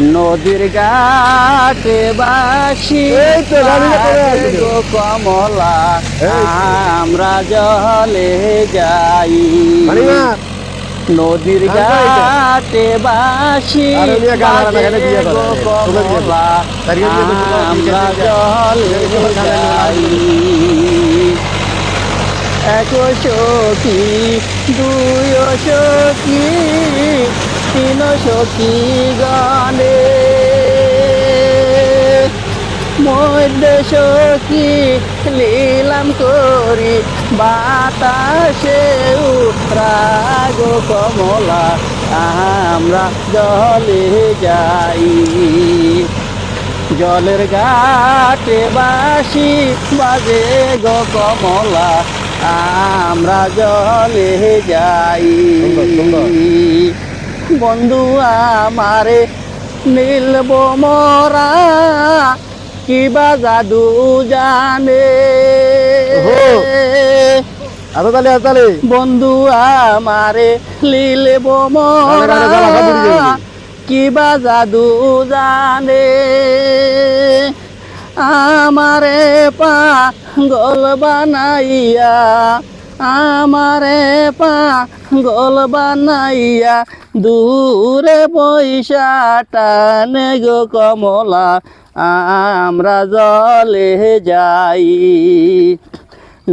নদীর ঘাটে বাসি। গো কমলা আমরা জলে যাই নদীর। ঘাটে বাসি। গো। কমলা আমরা। জলে। যাই এক সখী দুই সখী তিন সখী গানে। মধ্যে সখী লীলাম করি, বাতাসে রাগ কমলা, আমরা জলে যাই। জলের ঘাটে বাসি বাজে গো কমলা, আমরা জলে যাই। বন্ধু আমারে নীলব মরা কিবা জাদু জানে ওহো। আতো তালে আতো তালে বন্ধু আমারে লীলব মরা। কিবা জাদু জানে আমারে পা গল বানাইয়া আমারে পা গল বানাইয়া দূরে পয়সা টানে গো কমলা, আমরা জলে যাই।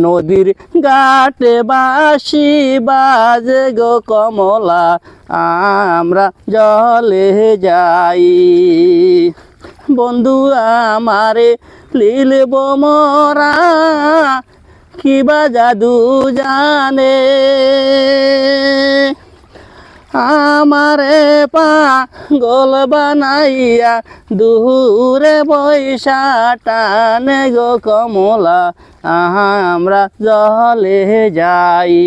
নদীর ঘাটে বাসি বাজে গো কমলা, আমরা জলে যাই। বন্ধু আমারে লিলব মরা কিবা জাদু জানে। আমারে পা গোল বানাইয়া দূরে বৈশা টানে গো কমলা, আমরা জলে যাই।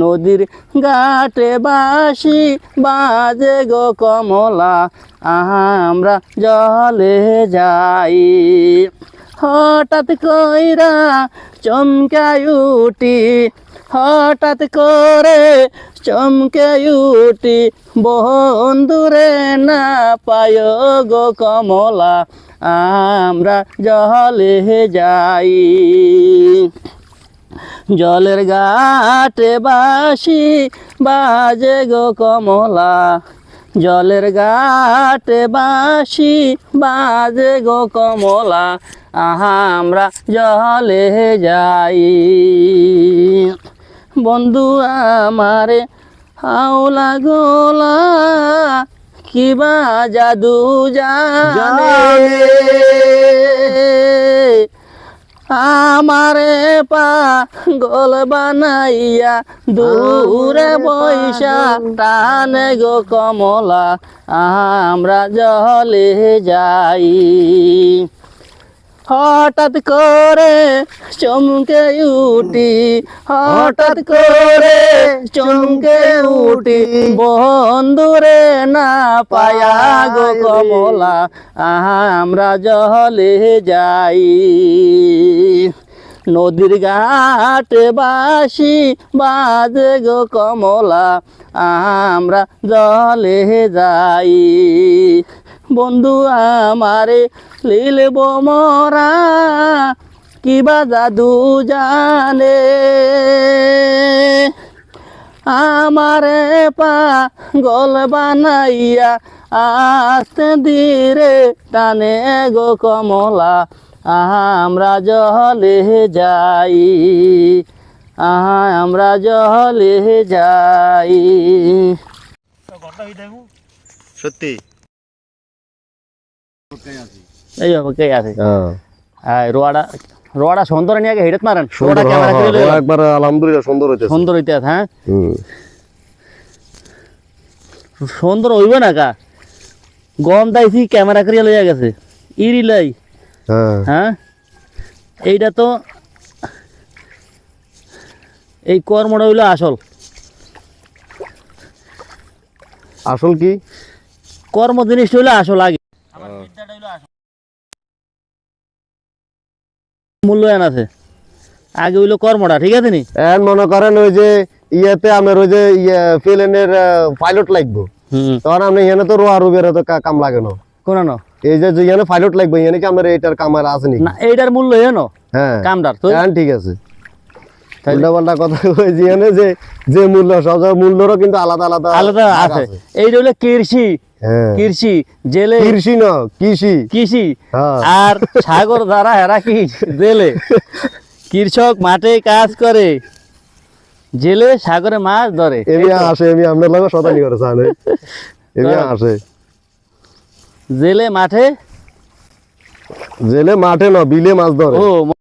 নদীর ঘাটে বাসি বাজে গো কমলা, আমরা জলে যাই। হঠাৎ কইরা চমকাই উঠি, হঠাৎ করে চমকে উঠি বন্ধুরে না পায় গো কমলা, আমরা জলে যাই। জলের ঘাটে বাসি বাজে গো কমলা জলের ঘাটে বাসি বাজে গো কমলা, আহা, আমরা জলে যাই। বন্ধু আমারে, হাওলা গোলা কিবা জাদু জানে। আমারে পা গোল বানাইয়া দূরে বৈশা টানে গো কমলা আমরা জলে যাই। হঠাৎ করে চমকে উঠি, হঠাৎ করে চমকে উঠি। বন্ধুরে না পায়া গো কমলা, আমরা জলে যাই। নদীর ঘাটে বাসি বাজে গো কমলা, আমরা জলে যাই। বন্ধু আমারে লিলব মরা কিবা জাদু জানে? আমারে পা গল বানাইয়া আস্তে ধীরে টানে গো কমলা, আমরা জলে যাই আহা আমরা জলে যাই। সত্যি? এই বাবা আছে। হ্যাঁ। রোয়াডা রোয়াডা সুন্দর নিয়ে হেডত মারেন। রোয়াডা ক্যামেরা হ্যাঁ, করে হ্যাঁ, একবার আলহামদুলিল্লাহ সুন্দর হইতেছে। সুন্দর হইতে হ্যাঁ। সুন্দর হইবে না কা? গম দাইছি ক্যামেরা করিয়া লইয়া গেছে। ইরি লাই। হ্যাঁ। হ্যাঁ? এইটা তো এই কর্মটা হইল আসল। আসল কি? কর্ম জিনিসটা হইল আসল আগে। মূল্যায়ন আছে। আগে হইল কর্মটা ঠিক আছে নি? এখন মনে করেন ওই যে ইয়েতে আমার ওই যে ইয়ে প্লেনের পাইলট লাগবো। হুম। তখন আমি এখানে তো রোয়া রুবের তো কাম লাগে না। কোন? এই যে ফাইলট পাইলট লাগবে এখানে কি আমার এইটার কামার আছে নাকি? না এইটার মূল্য এনো হ্যাঁ। কামটার তো? ঠিক আছে। তাই- উল্টা পাল্টা কথা যে যে মূল্য সব মূল্যরও কিন্তু আলাদা আলাদা আলাদা আছে। হলো কৃষি। হ্যাঁ। কৃষি জেলে কৃষি না কৃষি। কৃষি। হ্যাঁ। আর সাগর এরা কি জেলে? কৃষক মাঠে কাজ করে। জেলে সাগরে মাছ ধরে। এমনি আসে এমনি আপনার লগে শতানি করে এমনি আসে। জেলে মাঠে? জেলে মাঠে না বিলে মাছ ধরে। ও